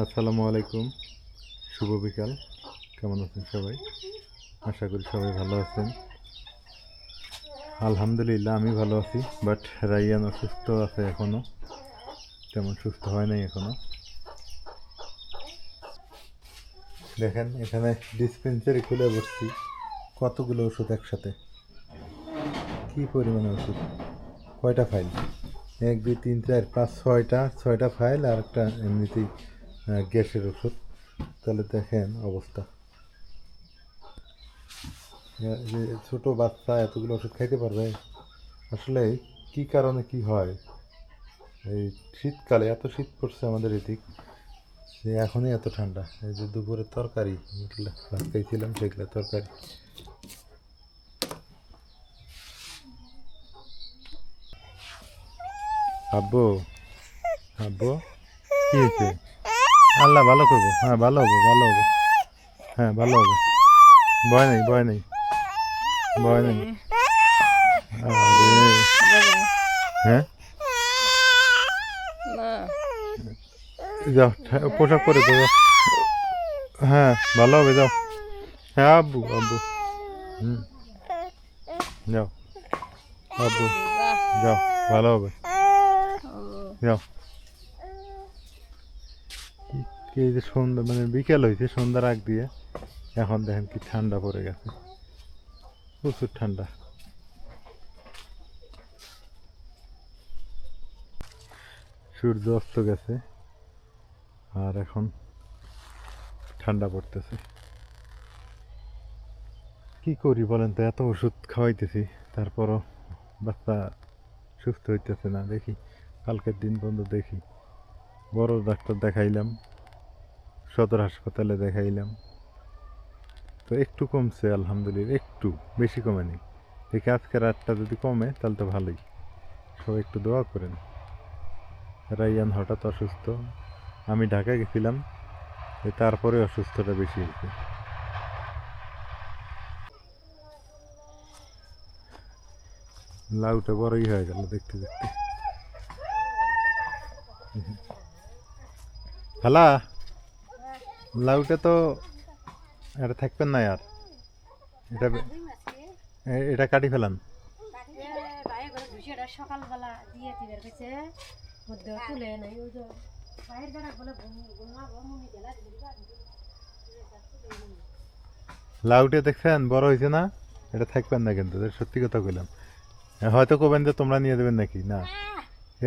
আসসালামু আলাইকুম। শুভ বিকাল। কেমন আছেন সবাই? আশা করি সবাই ভালো আছেন। আলহামদুলিল্লাহ, আমি ভালো আছি বাট রাইয়ান অসুস্থ আছে এখনও তেমন সুস্থ হয় নাই এখনও দেখেন, এখানে ডিসপেন্সারি খুলে বসছি। কতগুলো ওষুধ একসাথে? কি পরিমাণে ওষুধ? কয়টা ফাইল এক, দুই, তিন, চার, পাঁচ, ছয়টা। ছয়টা ফাইল আর একটা এমনিতেই গ্যাসের ওষুধ। তাহলে দেখেন অবস্থা। এ- ছোট বাচ্চা এতগুলো ওষুধ খাইতে পারবে। আসলে কি কারণে কি হয়? এই শীতকালে, এত শীত পড়ছে আমাদের এদিক, যে এখনই এত ঠান্ডা। এই যে দুপুরে তরকারি খাইছিলাম সেগুলো তরকারি। আব্বু আব্বু, কি হয়েছে? আল্লাহ ভালো করব। হ্যাঁ ভালো হবে ভালো হবে। হ্যাঁ ভালো হবে। ভয় নেই ভয় নেই। ভয় নেই। হ্যাঁ? যাও ঠা- পোশাক পরে তো হ্যাঁ ভালো হবে যাও। হ্যাঁ আব্বু আব্বু। হুম। যাও। আব্বু যাও ভালো হবে। যাও। কি- যে সন্ধ্যা মানে বিকেল হয়েছে, সন্ধ্যার আগ দিয়ে। এখন দেখেন কি ঠান্ডা পড়ে গেছে। প্রচুর ঠান্ডা। সূর্য অস্ত গেছে, আর এখন ঠান্ডা পড়তেছে। কি করি বলেন তো, এত ওষুধ খাওয়াইতেছি, তারপরও বাচ্চা সুস্থ হইতেছে না, দেখি। কালকের দিন পর্যন্ত দেখি। বড় ডাক্তার দেখাইলাম সদর হাসপাতালে দেখাইলাম। তো একটু কমছে, আলহামদুলিল্লাহ, একটু, বেশি কমেনি। দেখি আজকে রাতটা যদি কমে, তাহলে তো ভালোই। সবাই একটু দোয়া করেন। রাইয়ান হঠাৎ অসুস্থ। আমি ঢাকা গেছিলাম তারপরে অসুস্থটা বেশি হয়েছে। লাউটা বড়ই হয়ে গেল দেখতে দেখতে। হ্যালা লাউটা তো এটা থাকবেন না আর। এটা এটা কাটি ফেলান। গেলা লাউটা দেখছেন, বড় হয়েছে না? এটা থাকবেন না কিন্তু সত্যি কথা কইলাম। হয়তো কবেন যে তোমরা নিয়ে দেবেন নাকি? না।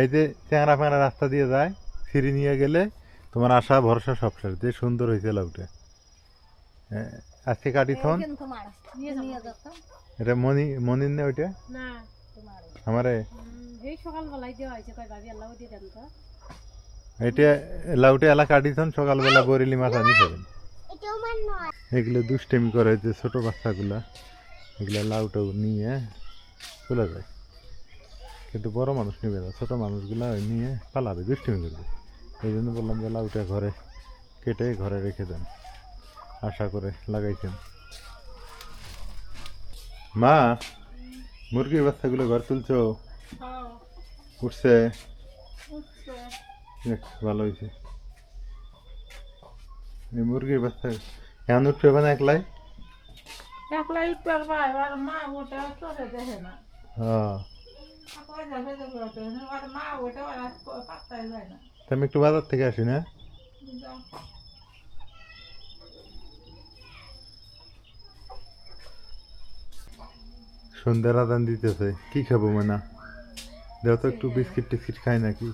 এই যে চ্যাংরা ফ্যাংরা রাস্তা দিয়ে যায়, সিঁড়ি নিয়ে গেলে তোমার আশা ভরসা সব শেষ। যে সুন্দর হয়েছে লাউটা। এ, আজকে কাটি থন। এটা মনি মনির না ওইটা? না আমারে? দিয়ে এটা লাউটা এলা কাটি থন সকালবেলা বরেলি মাছ আনি খাবেন। এগুলো দুষ্টেমি করে যে ছোট বাচ্চাগুলা এগুলো লাউটাও নিয়ে চলে যায়। কিন্তু বড় মানুষ নেবে না ছোট মানুষগুলা ওই নিয়ে পালাবে দুষ্টেমি করবে। এই জন্য বললাম যে লাউটা ঘরে কেটে ঘরে রেখে দেন। আশা করে লাগাইছেন। মা মুরগির বাচ্চাগুলো ঘর তুলছো? উঠছে? যাক, ভালো হয়েছে। এই মুরগির বাচ্চা এখন উঠবে মানে একলাই? একলাই উঠতে মা ওটা চলে দেখে না। হ্যাঁ। মা ওটা পাত্তাই যায় না। আমি একটু বাজার থেকে আসি, না। সন্ধ্যার আদান দিতেছে। কি খাব, মানা? দেও তো একটু বিস্কিট টিস্কিট খাই নাকি?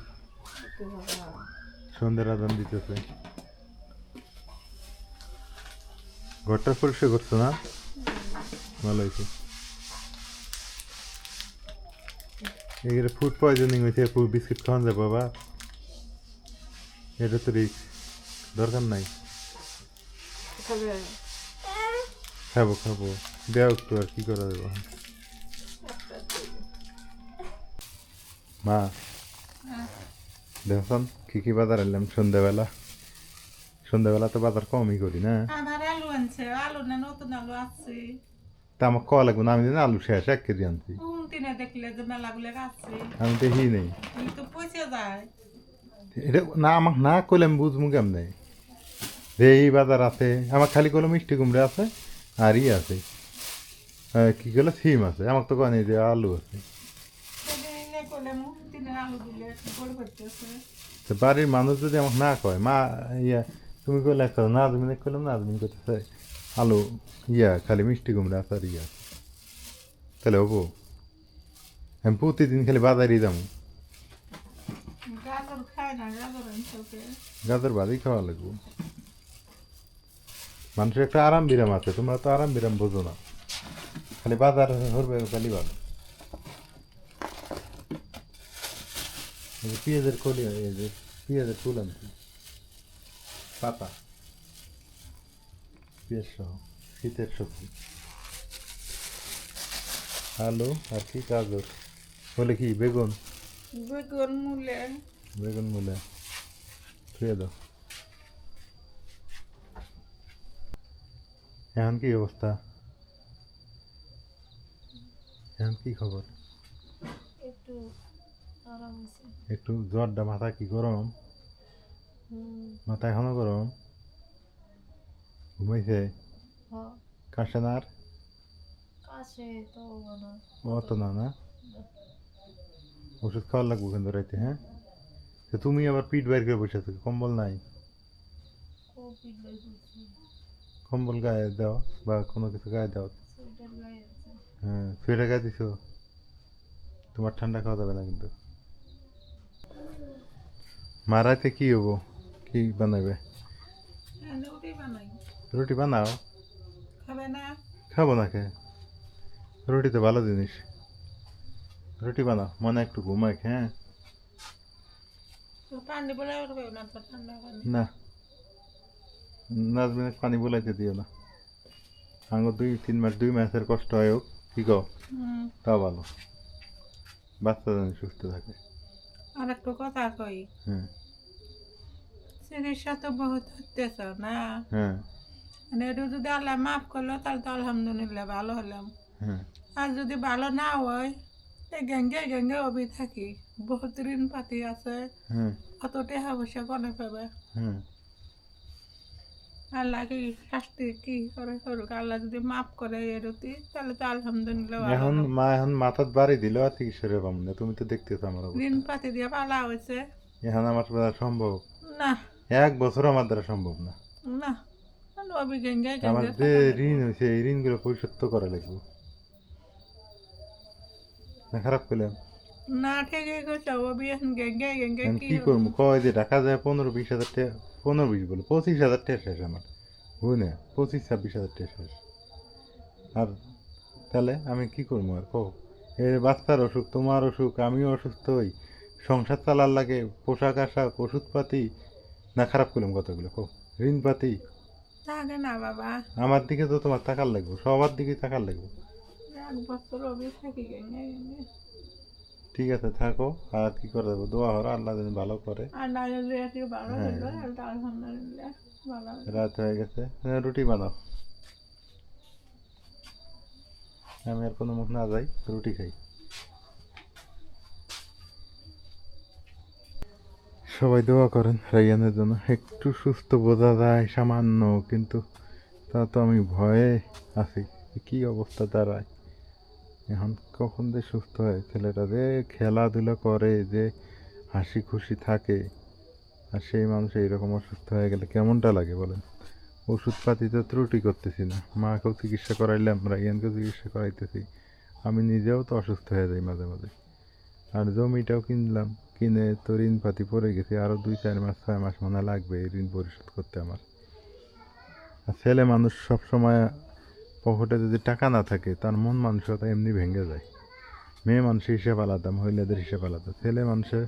সন্ধ্যার আদান দিতেছে। ঘরটা পরিষ্কার করছ, না? ভালো হয়েছে। এগুলো ফুড পয়জনিং হয়েছে বিস্কিট খাওয়ান যাব বাবা এটা তো রিক্স দরকার নাই। খাব? খাব দেও একটু আর কি করা যাবে মা। দেখুন কি কি বাজার এলাম সন্ধ্যাবেলা? সন্ধ্যাবেলা তো বাজার কমই করি না? তা আমার কয়া লাগবে না আমি জানি আলু শেষ এক কেজি আনছি। উল্টিনে দেখলে যে মেলাগুলো আসছে আমি দেখি নেই। তো পচে যায়। এটা না আমাকে না করলে আমি বুঝব কেমনে? এই বাজার আছে, আমার খালি কোনো মিষ্টি কুমড়া আছে আর ই আছে। কি করলে সিম আছে। আমার তো কানে যে আলু আছে। তো বাড়ির মানুষ যদি আমাকে না কয়, মা, ইয়া, তুমি কইলে একটা নাজমিনে কইলাম, নাজমিন করতেছে আলু, ইয়া, খালি মিষ্টি কুমড়া আছে আর ইয়া তাহলে হব? আমি প্রতিদিন খালি বাজারই যাব। গাজর খায় ভাজি খাওয়া লাগবো। মানুষের একটা আরাম বিরাম আছে, তোমরা তো আরাম বিরাম বোঝো না। খালি বাজার হরবে খালি ভালো। পেঁয়াজের কলি পেঁয়াজের ফুল আনছি। পাতা। পেঁয়াজ সহ, শীতের সবজি। আলু আর কি, গাজর। বলে কি, বেগুন? বেগুন মূলে। বেগুন মূলা। ধুয়ে দাও। এখন কি অবস্থা? এখন কি খবর? একটু আরাম আছে। একটু জ্বরটা মাথা কি গরম? মাথা এখনও গরম? ঘুমাইছে? কাশে না আর? কাছে তো না। অত না? না। ওষুধ খাওয়ার লাগবো কিন্তু রাইতে হ্যাঁ তো তুমি আবার পিঠ বাইর করে বসে থাকো কম্বল নাই কম্বল গায়ে দাও বা কোনো কিছু গায়ে দাও সোয়েটার হ্যাঁ ফিরে গায়ে দিছো তোমার ঠান্ডা খাওয়া যাবে না কিন্তু মারাইতে কি হব কি বানাবে রুটি বানাও খাবে না খাব না কে রুটি তো ভালো জিনিস রুটি বানাও মনে একটু ঘুমাই হ্যাঁ পানি বলে উঠবে না তো ঠান্ডা পানি না নাজমিনে পানি বলাইতে দিও না আঙ্গুর দুই তিন মাস দুই মাসের কষ্ট হয় হোক কি হুম তা ভালো বাচ্চা যেন সুস্থ থাকে আর একটু কথা কই হ্যাঁ চিকিৎসা তো বহুত হতেছ না হ্যাঁ মানে এটা যদি আল্লাহ মাফ করল তাহলে তো আলহামদুলিল্লাহ ভালো হলাম হ্যাঁ আর যদি ভালো না হয় তে গেঙ্গে গেঙ্গে অবি থাকি। বহুত ঋণ পাতি আছে। অত টাকা পয়সা কোনে পাবে। আল্লাহ কি শাস্তি কি করে করুক? আল্লাহ যদি মাফ করে এরতি তাহলে তো আলহামদুলিল্লাহ এখন মা এখন মাথার বাড়ি দিল আর চিকিৎসা রে পাবো না তুমি তো দেখতেছো আমার ঋণ পাতি দিয়ে পালা হয়েছে এখন আমার দ্বারা সম্ভব? না। এক বছর আমার দ্বারা সম্ভব না। না। আমার যে ঋণ হয়েছে এই ঋণগুলো পরিশোধ তো করা লাগবে। না খারাপ করলাম না ঠিকই করছ অবি এখন গেঙ্গে গেঙ্গে কি করব? কয় যে টাকা যায় পনেরো বিশ হাজার টাকা পনেরো বিশ বলে পঁচিশ হাজার টাকা শেষ আমার। বুঝ না পঁচিশ ছাব্বিশ হাজার টাকা শেষ। আর তাহলে আমি কি করব আর কো এ বাচ্চার অসুখ তোমার অসুখ আমিও অসুস্থ হই। সংসার চালার লাগে পোশাক আশাক ওষুধপাতি। না খারাপ করলাম কতগুলো কো ঋণপাতি। না বাবা। আমার দিকে তো তোমার টাকার লাগবে সবার দিকে টাকার লাগবে। ঠিক আছে থাকো আর কি করে দেবো? দোয়া হরো আল্লাহ যেন ভালো করে। হ্যাঁ। রাত হয়ে গেছে। হ্যাঁ, রুটি বানাও। আমি আর কোনো মুখ না যাই রুটি খাই। সবাই দোয়া করেন রাইয়ানের জন্য। একটু সুস্থ বোঝা যায় সামান্য কিন্তু তা তো আমি ভয়ে আছি। কি অবস্থা দাঁড়ায়? এখন কখন যে সুস্থ হয় ছেলেটা যে খেলাধুলা করে, যে হাসি খুশি থাকে, আর সেই মানুষ এইরকম অসুস্থ হয়ে গেলে কেমনটা লাগে বলেন? ওষুধপাতি তো ত্রুটি করতেছি না। মাকেও চিকিৎসা করাইলাম রাইয়ানকেও চিকিৎসা করাইতেছি। আমি নিজেও তো অসুস্থ হয়ে যাই মাঝে মাঝে। আর জমিটাও কিনলাম, কিনে তো ঋণপাতি পড়ে গেছি। আরও দুই, চার মাস, ছয় মাস মনে লাগবে এই ঋণ পরিশোধ করতে আমার। আর ছেলে মানুষ সবসময় পকেটে যদি টাকা না থাকে, তার মন মানসিকতা এমনি ভেঙে যায়। মেয়ে মানুষের হিসেব আলাদা, মহিলাদের হিসেব আলাদা। ছেলে মানুষের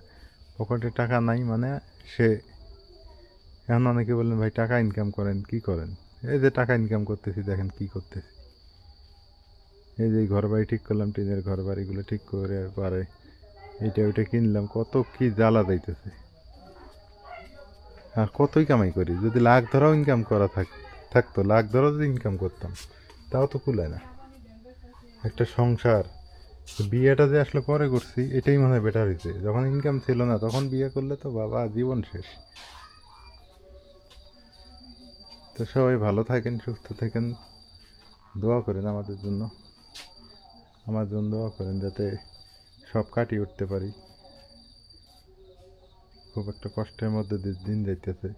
পকেটে টাকা নাই মানে সে, এখন অনেকে বললেন ভাই, টাকা ইনকাম করেন, কি করেন? এই যে টাকা ইনকাম করতেছি, দেখেন কি করতেছি। এই যে ঘর বাড়ি ঠিক করলাম, টিনের ঘর বাড়িগুলো ঠিক করে পারে, এইটা ওইটা কিনলাম, কত কি জ্বালা যাইতেছে আর কতই কামাই করি, যদি লাখ ধরাও ইনকাম করা থাক, থাকতো, লাখ ধরাও যদি ইনকাম করতাম। তাও তো কুলায় না। একটা সংসার। বিয়েটা যে আসলে পরে করছি, এটাই মনে হয় বেটার হয়েছে যখন ইনকাম ছিল না, তখন বিয়ে করলে তো বাবা, জীবন শেষ। তো সবাই ভালো থাকেন, সুস্থ থাকেন। দোয়া করেন আমাদের জন্য। আমার জন্য দোয়া করেন যাতে সব কাটিয়ে উঠতে পারি। খুব একটা কষ্টের মধ্যে দিন যাইতেছে।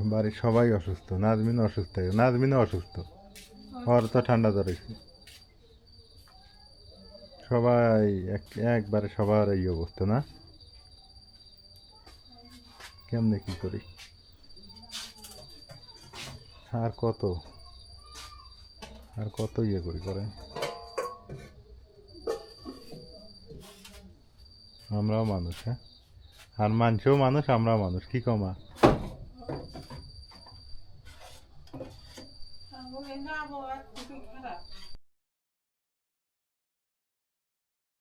বাড়ির সবাই অসুস্থ নাজমিন অসুস্থ, নাজমিনও অসুস্থ। ওর তো ঠান্ডা হয়েছে সবাই এক, একবারে সবার এই অবস্থা, না? কেমনে কি করি? আর কত? আর কত ইয়ে করি করে আমরাও মানুষ হ্যাঁ? আর মানুষও মানুষ, আমরাও মানুষ, কি কমা?